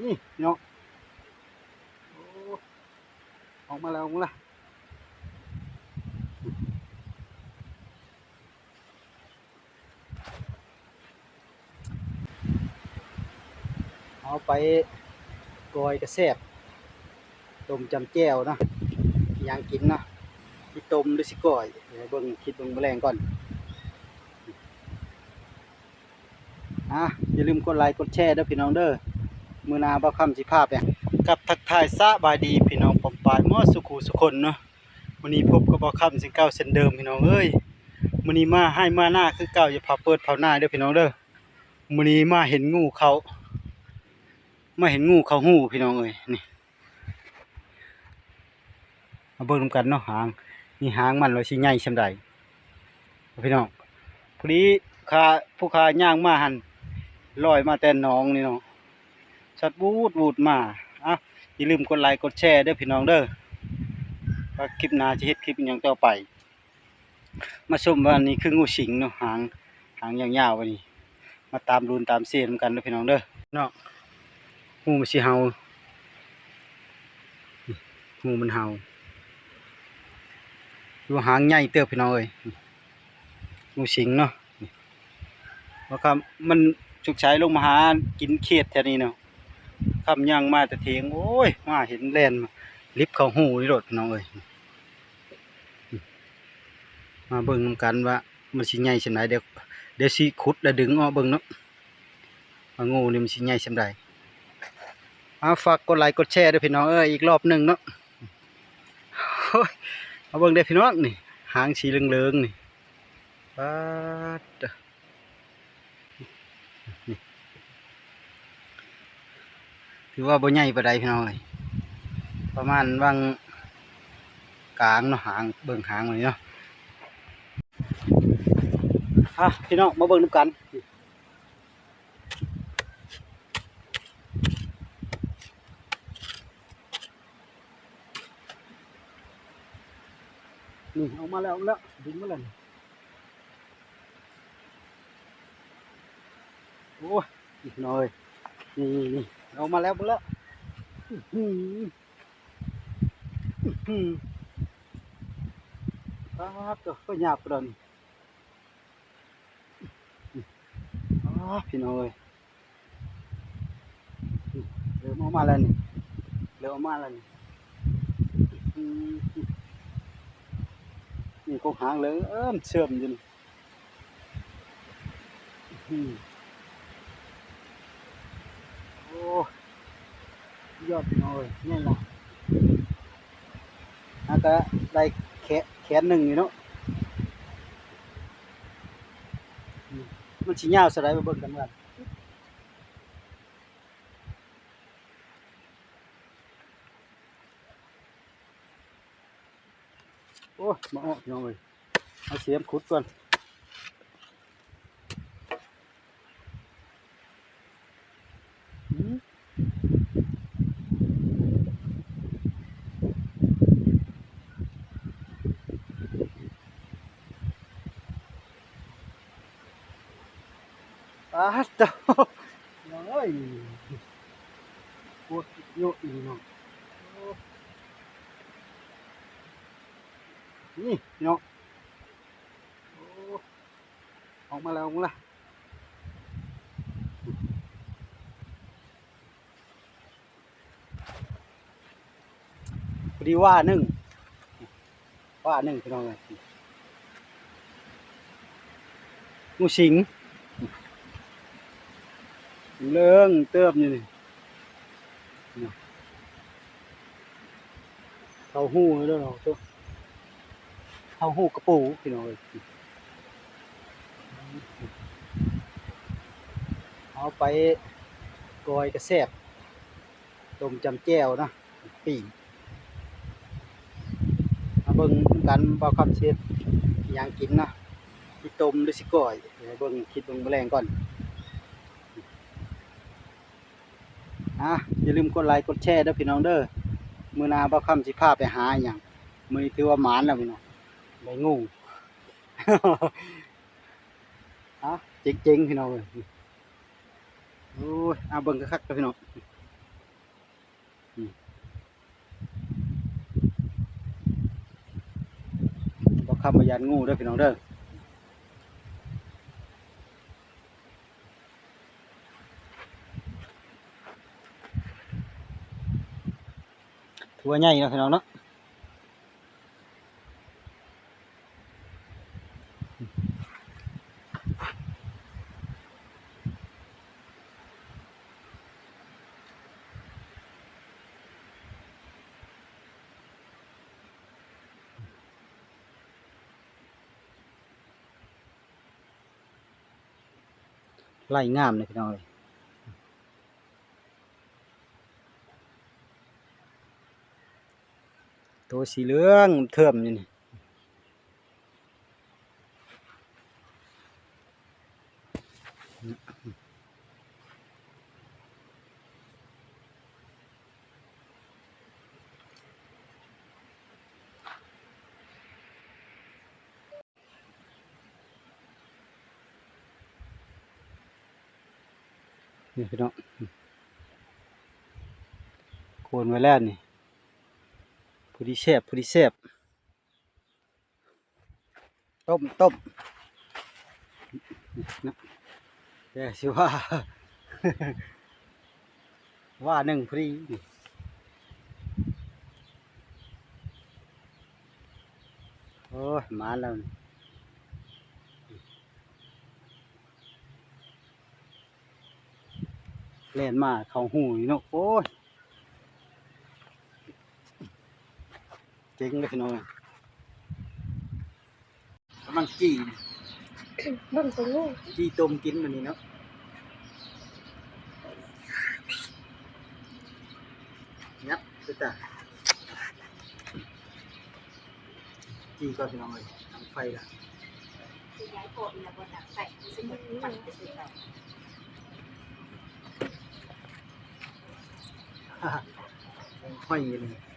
นี่เนาะออกมาแล้วมาแล้วเอาไปกอยกระแซบต้มจำแจ่วเนาะยางกินเนาะสิต้มหรือสิก้อยเดี๋ยวเบิ่งคิดเบิ่งแมลงก่อนอะอย่าลืมกดไลค์กดแชร์ด้อพี่น้องเด้อ มือนาบ่คำสิภาพเนี่ยกับทักทายสบายดีพี่น้องปอมปายมอสุขุสุคนเนาะมื้อนี้พบกับบ่คำสิเก่าเส้นเดิมพี่น้องเอ้ยมื้อนี้มาให้มาหน้าคือเก่าอย่าพาเปิดเผาหน้าเด้อพี่น้องเด้อมื้อนี้มาเห็นงูเขามาเห็นงูเขาหูพี่น้องเอ้ยนี่มาเบิ่งนกันเนาะหางนี่หางมันว่าสิใหญ่ซำใดพี่น้องพอดีคาผู้คาย่างมาหันลอยมาแต่หนองนี่เนาะ ชัดวูดวูดมาอะอย่าลืมกดไลค์กดแชร์เด้อพี่น้องเด้อว่าคลิปหน้าจะเฮ็ดคลิปอหยังต่อไป มาชมว่านี่คืองูสิงเนาะหางหางยาวๆวันนี้ มาตามรุนตามเสียนกันเด้อพี่น้องเด้อเนาะงูมันสิเห่างูมันเห่าดูหางใหญ่เติบพี่น้องเอ้ยงูสิงเนาะว่าครับมันฉุกใช้ลงมาหากินเขียดแถวนี้เนาะ คำย่างมาแต่เทียงโอ้ย มาเห็นแลนมาลิฟต์เขาหูนี่โดดน้องเอ้ยมาเบิ่งนำกันว่า มันสิใหญ่ส่ำใดเดี๋ยวเดี๋ยวสิขุดแล้วดึงออกเบิ่งเนาะว่างูนี่มันสิใหญ่ส่ำใดเอาฝากกดไลค์กดแชร์ด้วยพี่น้องเอ้ยอีกรอบหนึ่งเนาะโอ้ยเอาเบิ่งเด้พี่น้องนี่หางสีเหลืองๆนี่ปาดเด้อนี่ ถือว่าบ่ใหญ่ปานใดพี่น้องเอ้ยประมาณวางกลางเนาะหางเบิ่งหางมันนี่เนาะอะพี่น้องมาเบิ่งนำกันนี่เอามาแล้วแล้วดึงมาแล้วโอ้ยอีกหน่อยนี่นี่ เอามาแล้วหมดแล้วอื้อหืออือหือครับก็หยาบกระดนอ๋อพี่น้องเอ้ยนี่เริ่มเออกมาแล้วนี่เริ่มเออกมาแล้วนี่อื้อหือนี่กงหางเลยเอิ่มเชื่อมอยู่นี่อื้อหือ โอ้ ยอดเลยนี่ละอาก็ได้แขนแขนหนึ่งนี่เนาะมันสิยาวสไลด์มาเบิ่งกันกันโอ้ยมาออกน้อยเอาเสียมขุดก่อนอืม ปาดโตน้ยปวดเยอะอีเนาะนี่เนาะออกมาแล้วออกมาแล้วพอดีว่าหนึ่งว่าหนึ่งพี่น้องเลยงูสิง เรื่องเติบนี่นี่เขาหู้เลยเด้อเนาะตัวเขาหู้กระปูพี่น้องเอาไปกอยกระแซบต้มจำแจ่วนะปีงมาเบิ่งกันบ่าคำเช็ดยางกินนะสิต้มหรือสิก้อยเบิ่งคิดเบิ่งแมลงก่อน อะอย่าลืมกดไลค์กดแชร์ด้อพี่น้องเด้อมือนาบ่ค่ำสิพาไปหาหยังมือถือว่าหมานแล้วพี่น้องได้งูเอาเจ๋งๆพี่น้องเอ้ยโอ้ยเอาเบิ่งคักๆเด้อพี่น้องบ่คำว่ายานงูเด้อพี่น้องเด้อ ถือว่าใหญ่เนาะพี่น้องเนาะไล่งามเลยพี่น้องเลย ตัวสีเหลืองเทิมอยู่นี่นี่พี่น้องโคนไว้แล้วนี่ ผู้ที่แซ่บผู้ที่แซ่บต้มต้มนะเดี๋ยวสิว่า ว่าหนึ่งพอดีโอ้ยมาแล้วเล่นมาเขาหูนี่เนาะโอ้ย จ๋งเลยพี่น้องกำลังจี่เบิ่งตัวงูจีต้มกินมันนี่เนาะยับสุดจ้ะจีก่อนพี่น้องเลยทางไฟละย้ายโกดแล้วก็ดักใส่ซึ่งมันปั่นไปสุดแล้วห้อยเลย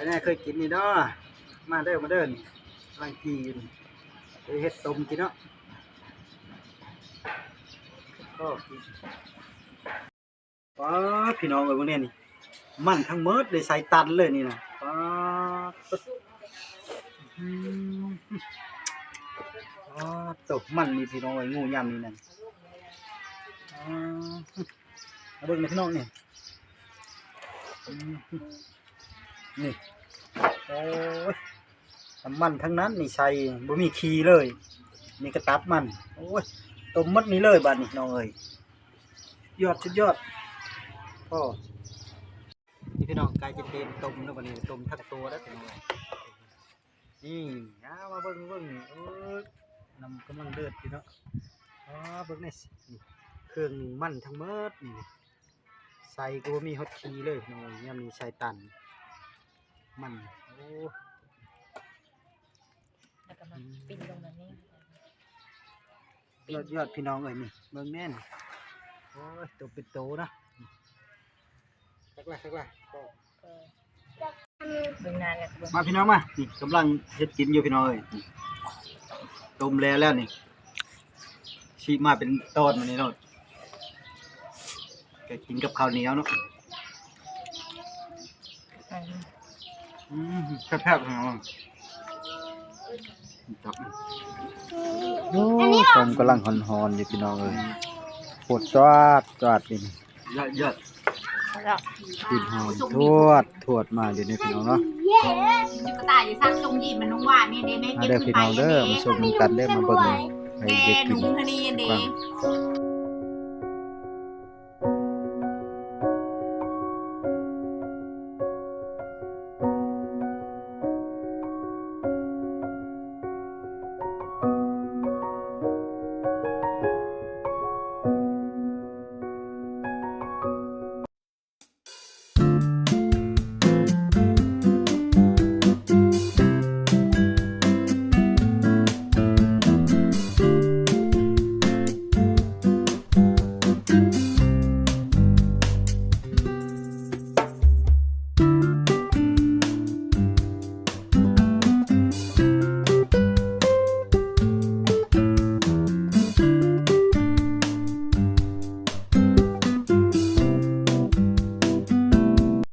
ไปแน่ เคยกินนี่เนาะมาเด้อมาเด้อนี่กำลังจีนไปเฮ็ดต้มกินเนาะก็กินป้าพี่น้องเอ้ยพวกเนี้ยนี่มันทั้งเมิดเลยใส่ตันเลยนี่นะป้าตกมันนี่พี่น้องไอ้งูยำนี่นั่นอ๋อเอาเบิ่งเลยพี่น้องนี่นี่ โอ้ยน้ำมันทั้งนั้นนี่ใส่บ่มีขี้เลยนี่ก็ตับมันโอ้ยต้มหมดนี่เลยบัดนี้น้องเอ้ยยอดสุดยอดพ่อนี่พี่น้องกายจะเต็มต้มแล้วบัดนี้ต้มทั้งตัวแล้วพี่น้องเอ้ยนี่เอามาเบิ่งเบิ่งเออนำกำลังเดือดอยู่เนาะอ๋อเบิ่งนี่สินี่เครื่องมันทั้งหมดนี่ใส่ก็บ่มีฮอตคีเลยน้อยยมีใส่ตันมัน แล้วก็มาปิ้นลงแบบนี้ยอดยอดพี่น้องเอ้ยนี่เบิ่งแน่นโอ้ยตัวเป็นโตนะสักละสักละก็เออเบิ่งนานกันเบิ่งมาพี่น้องมานี่กำลังเฮ็ดกินอยู่พี่น้องเอ้ยนี่ต้มแล้วแล้วนี่ชีมาเป็นตอนมันนี่เนาะแกกินกับข้าวเหนียวเนาะอัน อืมแซ่บๆพี่น้องจับโอ้ต้มกำลังหอนๆอยู่พี่น้องเอ้ยปวดจวดจวดนี่ยอดยอดแล้วกินหอมทวดทวดมาอยู่ในพี่น้องเนาะจุกตาอยู่ซักทรงยีมันน้องว่านี่เด้แม่มาเก็บเด้อขึ้พี่นไปน้องเด้อมาชมกันเด้อมาเบิ่งให้แกเด็กหกินุ่นมคดีอันเด้ฟัง